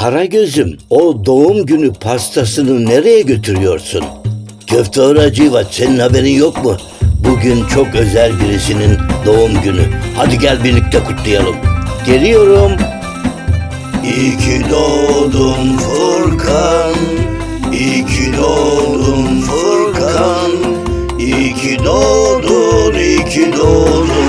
Karagöz'üm o doğum günü pastasını nereye götürüyorsun? Köfte Hacivat senin haberin yok mu? Bugün çok özel birisinin doğum günü. Hadi gel birlikte kutlayalım. Geliyorum. İyi ki doğdun Furkan. İyi ki doğdun Furkan. İyi ki doğdun, iyi ki doğdun.